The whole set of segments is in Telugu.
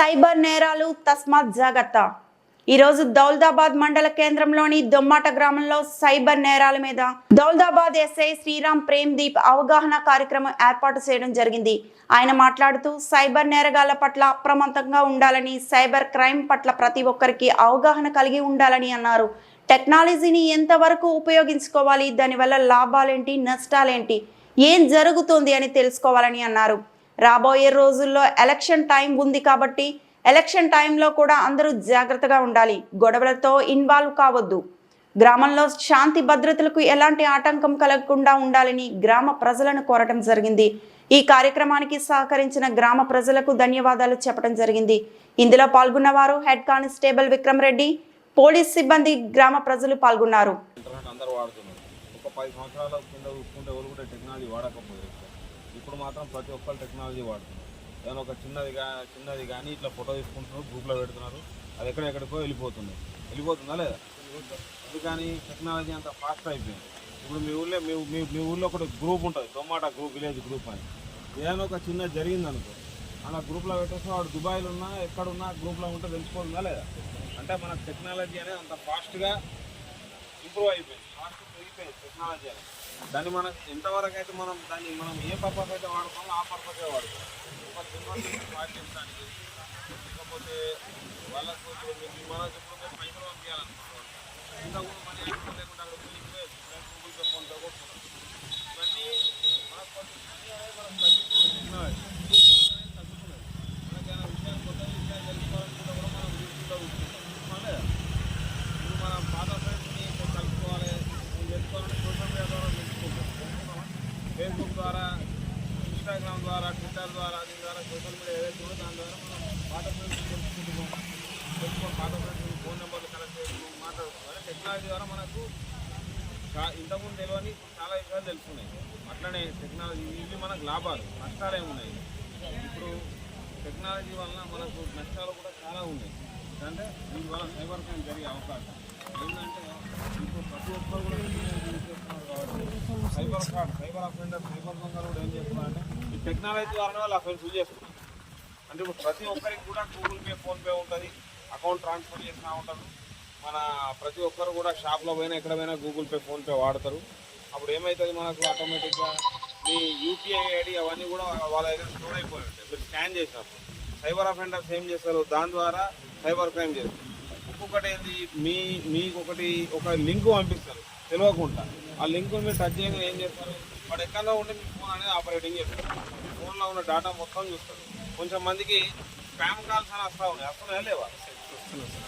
సైబర్ నేరాలు తస్మాత్ జాగ్రత్త. ఈరోజు దౌల్దాబాద్ మండల కేంద్రంలోని దొమ్మాట గ్రామంలో సైబర్ నేరాల మీద దౌల్దాబాద్ ఎస్ఐ శ్రీరామ్ ప్రేమ్ దీప్ అవగాహన కార్యక్రమం ఏర్పాటు చేయడం జరిగింది. ఆయన మాట్లాడుతూ సైబర్ నేరగాళ్ళ పట్ల అప్రమత్తంగా ఉండాలని సైబర్ క్రైమ్ పట్ల ప్రతి ఒక్కరికి అవగాహన కలిగి ఉండాలని అన్నారు. టెక్నాలజీని ఎంతవరకు ఉపయోగించుకోవాలి దానివల్ల లాభాలేంటి నష్టాలేంటి ఏం జరుగుతుంది అని తెలుసుకోవాలని అన్నారు. రాబోయే రోజుల్లో ఎలక్షన్ టైం ఉంది కాబట్టి ఎలక్షన్ టైంలో కూడా అందరూ జాగ్రత్తగా ఉండాలి. గొడవలతో ఇన్వాల్వ్ కావద్దు. గ్రామంలో శాంతి భద్రతలకు ఎలాంటి ఆటంకం కలగకుండా ఉండాలని గ్రామ ప్రజలను కోరటం జరిగింది. ఈ కార్యక్రమానికి సహకరించిన గ్రామ ప్రజలకు ధన్యవాదాలు చెప్పడం జరిగింది. ఇందులో పాల్గొన్నవారు head constable Vikram Reddy police సిబ్బంది గ్రామ ప్రజలు పాల్గొన్నారు. ఇప్పుడు మాత్రం ప్రతి ఒక్కరు టెక్నాలజీ వాడుతున్నారు. ఏదైనా ఒక చిన్నది కానీ చిన్నది కానీ ఇట్లా ఫోటో తీసుకుంటున్నారు గ్రూప్లో పెడుతున్నారు అది ఎక్కడెక్కడికో వెళ్ళిపోతుంది. వెళ్ళిపోతుందా లేదా? అందుకని టెక్నాలజీ అంత ఫాస్ట్ అయిపోయింది. ఇప్పుడు మీ ఊళ్ళో మీ మీ మీ ఊళ్ళో ఒకటి గ్రూప్ ఉంటుంది దొమ్మాట గ్రూప్ విలేజ్ గ్రూప్ అని. ఏదైనా ఒక చిన్న జరిగింది అనుకో అలా గ్రూప్లో పెట్టేస్తే వాడు దుబాయ్లో ఉన్నా ఎక్కడున్నా గ్రూప్లో ఉంటే తెలిసిపోతుందా లేదా? అంటే మన టెక్నాలజీ అనేది అంత ఫాస్ట్గా ఇంప్రూవ్ అయిపోయింది. ఫాస్ట్ పెరిగిపోయింది టెక్నాలజీ అనేది. దాన్ని మనం ఎంతవరకు అయితే మనం దాన్ని మనం ఏ పర్పస్ అయితే వాడుకోవాలో ఆ పర్పసే వాడుకోవాలి. ఒక సినిమాని పాటించడానికి లేకపోతే వాళ్ళకు ఇప్పుడు మీకు ఇప్పుడు పైసలు పంపించాలనుకుంటున్నాం ఇంతకుముందు మనీ యాక్షన్ లేకుండా అక్కడ బిల్లింగ్ వేసి గూగుల్ పే ఫోన్ పే కొట్టుకున్నాం ఇవన్నీ మనకు కొంచెం మనీ అనేది మనం తగ్గిస్తుంది టెక్నాలజీ తగ్గుతున్నది మనకైనా విషయాలు కొత్త విషయాలు తెలుసుకోవాలనుకుంటే కూడా మనం యూట్యూబ్లో చూస్తున్నాం లేదా ఇప్పుడు మనం పాత ఫ్రెండ్స్ని కలుసుకోవాలి నేను తెలుసుకోవాలంటే సోషల్ మీడియా ద్వారా తెలుసుకుంటాం ఫేస్బుక్ ద్వారా ఇన్స్టాగ్రామ్ ద్వారా ట్విట్టర్ ద్వారా దీని ద్వారా సోషల్ మీడియా ఏదైతే ఉందో దాని ద్వారా మనం పాత ఫ్రెండ్స్ తెలుసుకుంటున్నాం. తెలుసుకొని పాత ఫ్రెండ్స్ ఫోన్ నెంబర్లు కలెక్ట్ చేసుకుని మాట్లాడుకుంటాం అదే టెక్నాలజీ ద్వారా మనకు ఇంతకుముందు తెలియని చాలా విషయాలు తెలుసుకున్నాయి అట్లనే టెక్నాలజీ ఇవి మనకు లాభాలు నష్టాలు ఏమున్నాయి ఇప్పుడు టెక్నాలజీ వలన మనకు నష్టాలు కూడా చాలా ఉన్నాయి. అంటే దీని వల్ల సైబర్ క్రైమ్ జరిగే అవకాశం. ఏంటంటే ఇప్పుడు ప్రతి ఒక్కరు కూడా చేస్తున్నారు కాబట్టి cyber fraud cyber offender cyber దొంగలు కూడా ఏం చేస్తున్నారంటే ఈ టెక్నాలజీ ద్వారా వాళ్ళు అఫెన్స్ చేస్తున్నారు. అంటే ఇప్పుడు ప్రతి ఒక్కరికి కూడా గూగుల్ పే ఫోన్పే ఉంటుంది అకౌంట్ ట్రాన్స్ఫర్ చేసినా ఉంటారు. మన ప్రతి ఒక్కరు కూడా షాప్లో పోయినా ఎక్కడ పోయినా గూగుల్ పే ఫోన్పే వాడతారు. అప్పుడు ఏమవుతుంది మనకు ఆటోమేటిక్గా మీ యూపీఐ ఐడి అవన్నీ కూడా వాళ్ళ దగ్గర స్టోర్ అయిపోయి ఉంటాయి. మీరు స్కాన్ చేసినప్పుడు. సైబర్ అఫెండర్స్ ఏం చేస్తారు దాని ద్వారా సైబర్ క్రైమ్ చేస్తారు ఇంకొకటి ఏంది? మీ మీకు ఒకటి ఒక లింక్ పంపిస్తారు. తెలియకుండా ఆ లింక్ మీరు టచ్ చేయగా ఏం చేస్తారు? వాడు ఎక్కడో ఉండి మీ ఫోన్ అనేది ఆపరేటింగ్ చేస్తారు ఫోన్లో ఉన్న డేటా మొత్తం చూస్తారు కొంచెం మందికి స్పామ్ కాల్స్ అని వస్తూ ఉన్నాయి. వస్తున్నాయా లేవా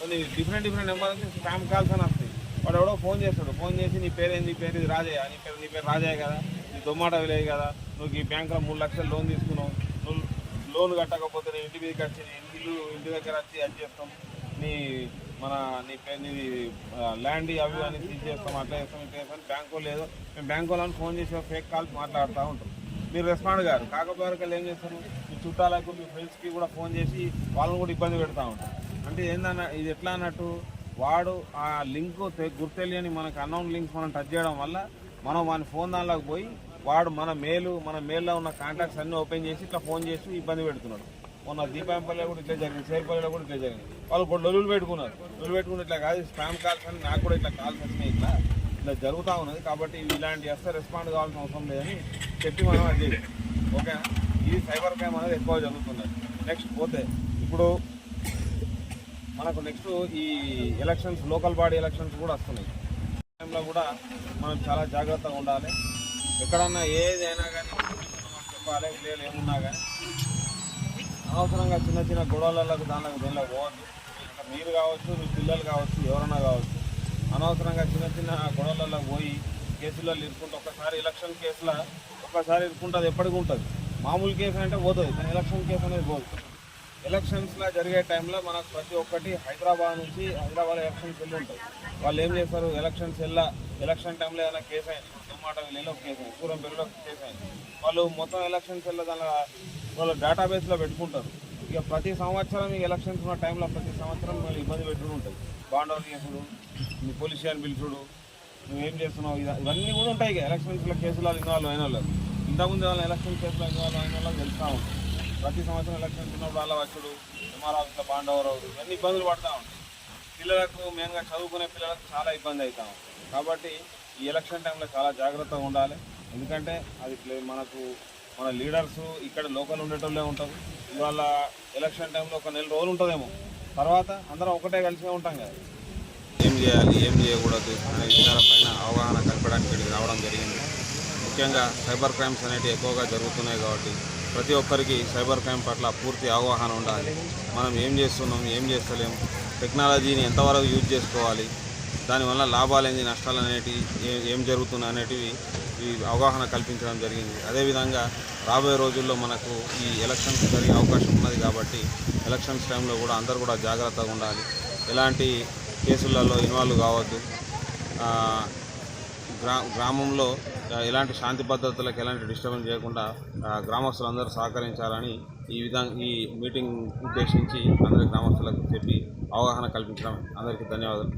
కొన్ని డిఫరెంట్ డిఫరెంట్ నెంబర్ నుంచి స్పామ్ కాల్స్ అని వస్తాయి. వాడు ఎవడో ఫోన్ చేస్తాడు. ఫోన్ చేసి నీ పేరు నీ పేరు ఇది రాజయ్య. నీ పేరు నీ పేరు రాజయ్య కదా. నీ దొమ్మాట విలేజ్ కదా. నువ్వు ఈ బ్యాంకులో మూడు లక్షలు లోన్ తీసుకున్నావు. లోన్ కట్టకపోతే నేను ఇంటి మీదకి వచ్చి నీ ఇల్లు ఇంటి దగ్గర వచ్చి అది చేస్తాం. నీ మన నీ నీ ల్యాండ్ అవి అని తీసేస్తాం చేస్తాం అట్లా చేస్తాం ఇట్లా చేస్తాం. బ్యాంకు లేదు మేము బ్యాంకు వాళ్ళని ఫోన్ చేసి ఫేక్ కాల్స్ మాట్లాడుతూ ఉంటాం. మీరు రెస్పాండ్ గారు కాకపోతే ఏం చేస్తారు? మీ చుట్టాలకు మీ ఫ్రెండ్స్కి కూడా ఫోన్ చేసి వాళ్ళని కూడా ఇబ్బంది పెడతా ఉంటారు అంటే ఏందన్న ఇది ఎట్లా అన్నట్టు వాడు ఆ లింక్ గుర్తెలియని మనకు అన్నౌన్ లింక్స్ మనం టచ్ చేయడం వల్ల మనం వాని ఫోన్ దానిలోకి పోయి వాడు మన మేలు మన మేల్లో ఉన్న కాంటాక్ట్స్ అన్నీ ఓపెన్ చేసి ఇట్లా ఫోన్ చేసి ఇబ్బంది పెడుతున్నాడు. మొన్న దీపాంపల్లిలో కూడా ఇట్లా జరిగింది సేపల్లిలో కూడా ఇట్లా జరిగింది. వాళ్ళు కూడా లొల్లులు పెట్టుకున్నారు. లొల్లు పెట్టుకుని ఇట్లా కాదు స్పామ్ కాల్స్ అని నాకు కూడా ఇట్లా కాల్స్ వచ్చినాయి ఇట్లా. ఇట్లా జరుగుతూ ఉన్నది. కాబట్టి ఇలాంటి చేస్తే రెస్పాండ్ కావాల్సిన అవసరం లేదని చెప్పి మనం అది ఓకే ఇది సైబర్ క్రైమ్ అనేది ఎక్కువ జరుగుతున్నది నెక్స్ట్ పోతే ఇప్పుడు మనకు నెక్స్ట్ ఈ ఎలక్షన్స్ లోకల్ బాడీ ఎలక్షన్స్ కూడా వస్తున్నాయి. టైంలో కూడా మనం చాలా జాగ్రత్తగా ఉండాలి. ఎక్కడన్నా ఏదైనా కానీ చెప్పాలి లేదు ఏమున్నా కానీ. అనవసరంగా చిన్న చిన్న గొడవలకు దానికి దీనిలో పోవద్దు. అంటే మీరు కావచ్చు మీ పిల్లలు కావచ్చు ఎవరన్నా కావచ్చు. అనవసరంగా చిన్న చిన్న గొడవలలో పోయి కేసులలో ఇరుక్కుంటే ఒక్కసారి ఎలక్షన్ కేసులో ఒక్కసారి ఇరుక్కుంటుంది ఎప్పటికి ఉంటుంది. మామూలు కేసు అంటే పోతుంది కానీ ఎలక్షన్ కేసు అనేది పోతుంది ఎలక్షన్స్లో జరిగే టైంలో మనకు ప్రతి ఒక్కటి హైదరాబాద్ నుంచి హైదరాబాద్ ఎలక్షన్స్ వెళ్ళి ఉంటాయి. వాళ్ళు ఏం చేస్తారు? ఎలక్షన్స్ వెళ్ళా ఎలక్షన్ టైంలో ఏదైనా కేసు అయింది. దుమ్మాట వెళ్ళి ఒక కేసు అయింది. సూరంపేరులో ఒక కేసు అయింది. వాళ్ళు మొత్తం ఎలక్షన్స్ వెళ్ళి దానిలో వాళ్ళు డేటాబేస్లో పెట్టుకుంటారు. ఇక ప్రతి సంవత్సరం ఈ ఎలక్షన్స్ ఉన్న టైంలో ప్రతి సంవత్సరం మళ్ళీ ఇబ్బంది పెట్టుకుని ఉంటుంది బాండవర్ కేసుడు మీ పొలిషియన్ పిలుచుడు నువ్వేం చేస్తున్నావు? ఇవన్నీ కూడా ఉంటాయి ఇక. ఎలక్షన్స్లో కేసులలో ఇన్వాల్వ్ అయిన వాళ్ళు ఇంతకుముందు వాళ్ళ ఎలక్షన్ కేసులో ఇన్వాల్వ్ అయిన వాళ్ళకి తెలుస్తూ ఉంటుంది ప్రతి సంవత్సరం ఎలక్షన్ ఉన్నప్పుడు అలా వచ్చుడు ఎంఆర్ ఆఫీస్లో ఇవన్నీ ఇబ్బందులు పడతా ఉంటాయి. పిల్లలకు మెయిన్గా చదువుకునే పిల్లలకు చాలా ఇబ్బంది అవుతాం కాబట్టి ఈ ఎలక్షన్ టైంలో చాలా జాగ్రత్తగా ఉండాలి. ఎందుకంటే అది ప్లే- మనకు మన లీడర్స్ ఇక్కడ లోకల్ ఉండేటోళ్ళే ఉంటారు. ఇవాళ ఎలక్షన్ టైంలో ఒక నెల రోజులు ఉంటుందేమో. తర్వాత అందరం ఒకటే కలిసే ఉంటాం కదా. ఏం చేయాలి ఏం చేయకూడదు అనే విషయాలపైన అవగాహన కల్పడానికి రావడం జరిగింది. ముఖ్యంగా సైబర్ క్రైమ్స్ అనేటివి ఎక్కువగా జరుగుతున్నాయి కాబట్టి ప్రతి ఒక్కరికి సైబర్ క్రైమ్ పట్ల పూర్తి అవగాహన ఉండాలి. మనం ఏం చేస్తున్నాం ఏం చేస్తలేం టెక్నాలజీని ఎంతవరకు యూజ్ చేసుకోవాలి దానివల్ల లాభాలు ఏంది నష్టాలు అనేటివి ఏం జరుగుతున్నాయి అనేటివి ఈ అవగాహన కల్పించడం జరిగింది. అదేవిధంగా రాబోయే రోజుల్లో మనకు ఈ ఎలక్షన్స్ జరిగే అవకాశం ఉన్నది కాబట్టి ఎలక్షన్స్ టైంలో కూడా అందరూ కూడా జాగ్రత్తగా ఉండాలి. ఎలాంటి కేసులలో ఇన్వాల్వ్ కావద్దు. గ్రామంలో ఎలాంటి శాంతి భద్రతలకు ఎలాంటి డిస్టర్బెన్స్ చేయకుండా గ్రామస్తులందరూ సహకరించాలని ఈ విధంగా ఈ మీటింగ్ ఉద్దేశించి అందరి గ్రామస్తులకు చెప్పి అవగాహన కల్పించడం అందరికీ ధన్యవాదాలు.